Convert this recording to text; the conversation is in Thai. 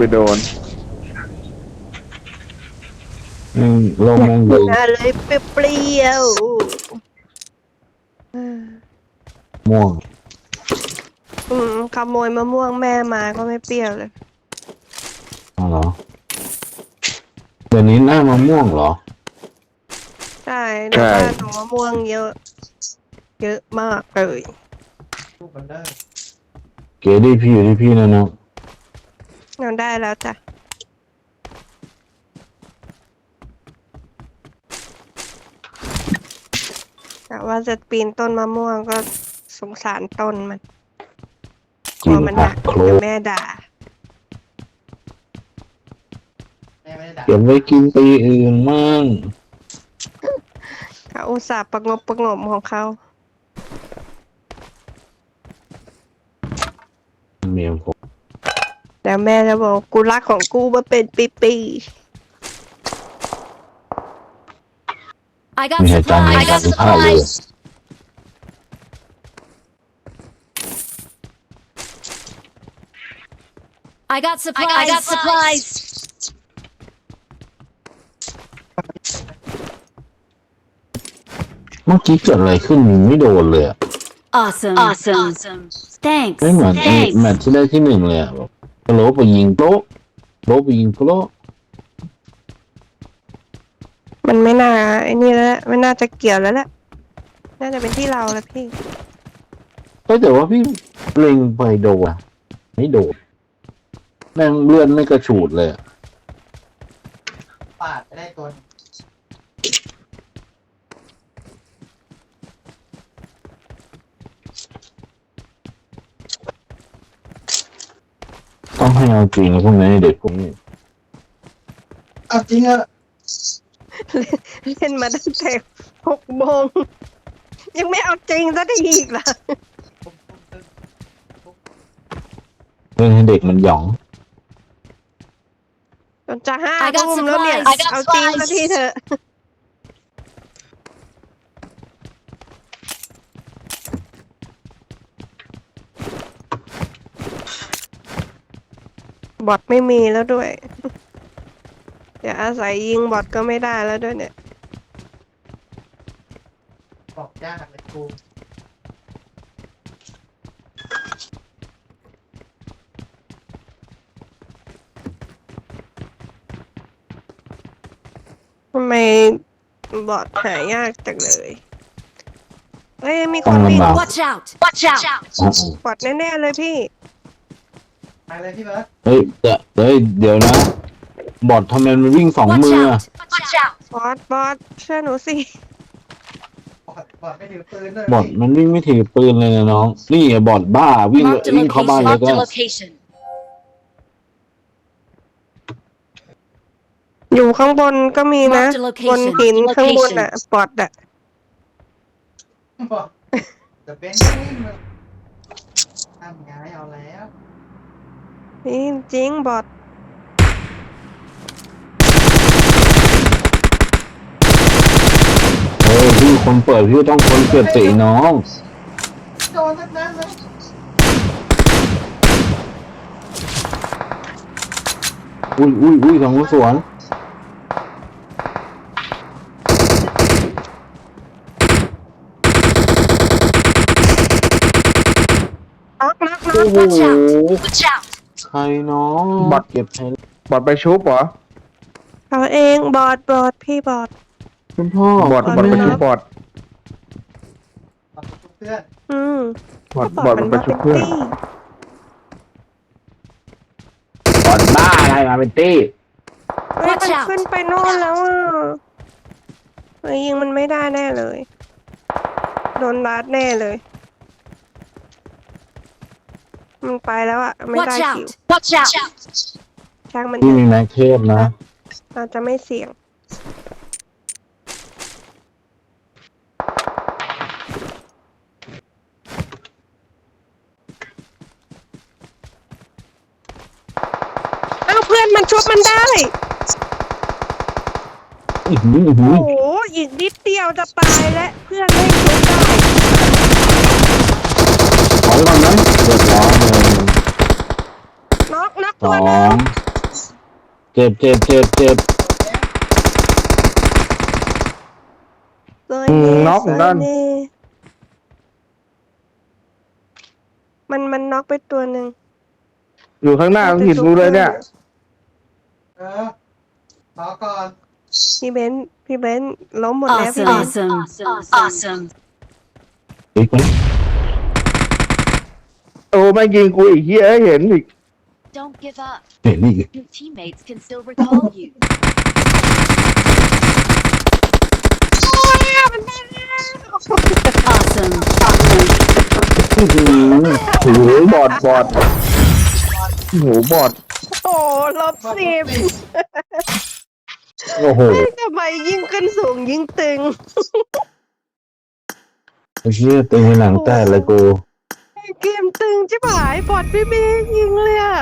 ไปโดนอืมลงมองดูอะไรเปรี้ยวๆเออม่วงอืมขโมยมะม่วงแม่มาก็ไม่เปรี้ยวเลย อ๋อเหรอเดี๋ยวนี้หน้ามะม่วงเหรอ ใช่ในใช่บ้านหนูมะม่วงเยอะ เยอะมากเลย เก๋ดีพี่อยู่ที่พี่นะเนาะ เราได้แล้วจ้ะ แต่ว่าจะปีนต้นมะม่วงก็สงสารต้นมันกกิลัวนมันหผันักกโคลเดี๋ยวนแม่ด่า แม่ไม่ได้ด่าเก็บไว้กินปีอื่นมั่งเขาอุตส่าห์ประงบประหงมของเขา เมียผม แต่แม่จะบอกกูรักของกูมาเป็นปี I got มีใครจ้าง supplies. ให้ I got สัมภาษณ์เลย supplies. I got supplies. I got supplies. เมื่อกี้เกิดอะไรขึ้นมันไม่โดนเลยอะ Awesome. Awesome. Thanks. ไม่เหมือนไอ้ Thanks. แมตช์ที่ได้ที่หนึ่งเลยอะแบบ โลไปยิงโป๊ะโลไปยิงโป๊ะๆมันไม่น่าไอ้นี่แล้วแหละไม่น่าจะเกี่ยวแล้วแหละน่าจะเป็นที่เราแล้วพี่ เฮ้ยแต่ว่าพี่เล็งไปโดนอะไม่โดนแม่งเลื่อนไม่กระฉูดเลยอะ ปาดไปได้ตัวหนึ่ง ต้องให้เอาจริงพวกนี้เด็กพวกนี้เอาจริงอะเล่นมาตั้งแต่หกโมงยังไม่เอาจริงซะทีอีกเหรอเล่นให้เด็กมันหยองจนจะห้า I got ทุ่มแล้วเนี่ย supplies. I got เอาจริงซะทีเถอะ บอทไม่มีแล้วด้วยเดี๋ยวอาศัยยิงบอทก็ไม่ได้แล้วด้วยเนี่ยบอกยากเลยกูทำไมบอทหายากจังเลยเฮ้ยมีคต้อนงวิ่งลำบาก Watch out. Watch out. อ๋อบอทแน่ๆเลยพี่ ไปเลยพี่เบิร์ดเฮ้ยเดี๋ยวเฮ้ยเดี๋ยวนะ บอดทำไมมันวิ่งสอง Watch มืออะ out. Watch out. บอทบอทเชื่อหนูสิ บอดบอดไม่ถือปืนด้วยบอดมันวิ่งไม่ถือปืนเลยนะน้อง นี่ไงบอดบ้าวิ่ง Marked a วิ่งเข้าบ้าน location. เลย Marked ก็ a location. อยู่ข้างบนก็มีนะ Marked a location. บนหิน Marked a ข้างบน location. อะ บอทอะบอกแต่เบนซ์วิ่งมาทำไงเอาแล้ว นี่จริงบอทเฮ้ยพี่คนเปิดพี่ต้องคนเก็บสีน้อง โดนทั้งนั้นเลยอุ้ยอุ้ยอุ้ยทางสวนน็อกน็อกน็อโอ้กโห Watch out. Watch out. ใครน้องบอดเก็บแทนบอดไปชุบเหรอเขาเองบอทบอทพี่บอทคุณพ่อบอดบอดไปชุบบอดบอดทุกเพื่อนอืมบอดบอดมันไปชุบเพื่อนตี้บอดบ้าอะไรมาเป็นตี้เฮ้ย Watch มัน out ขึ้นไปโน่นแล้วอะเฮ้ยยิงมันไม่ได้แน่เลย โดนรัดแน่เลย มันไปแล้วอะ ไม่ได้ Watch คิว out. Watch out. ช่างมันเถพี่อะมีแม็กเทพนะเราจะไม่เสี่ยง อ้าว เพื่อนมันชุบมันได้ อื้อหืออื้อหือโอ้โหอีกนิดเดียวจะตายแล้วเพื่อนไม่ชุบได้ ถอยก่อนไหมเดือดร้อนเลยน็อกน็อกสตัวอหนึงงจ็บเจ็บเจ็บเจ็บซอยอืมเน่น็อกซอยนั่นเน่มันมันน็อกไปตัวหนึ่งอยู่ข้างหน้าต้องหินกูเลยเนี่ย เออรอก่อน พี่เบนซ์พี่เบนซ์ล้มหมดแล้วพี่ Awesome. เบนซ์ Awesome. Awesome. อีกไหม โอ้ไม่งยิงกูอีกเฮียเห็นอีก Don't give up. เห็นอีก Your teammates can still recall you. โ Awesome. อื้อหือโอ้โหบอดบอดโอ้โหบอดอ้ลบสิบโอ้โหทำไมยิ่งขึ้นสูงยิ่งตึง ไอ้เชี่ยเต็มหนังใต้เลยกู เกมตึงชิบหายปอดไม่มียิงเลยอะ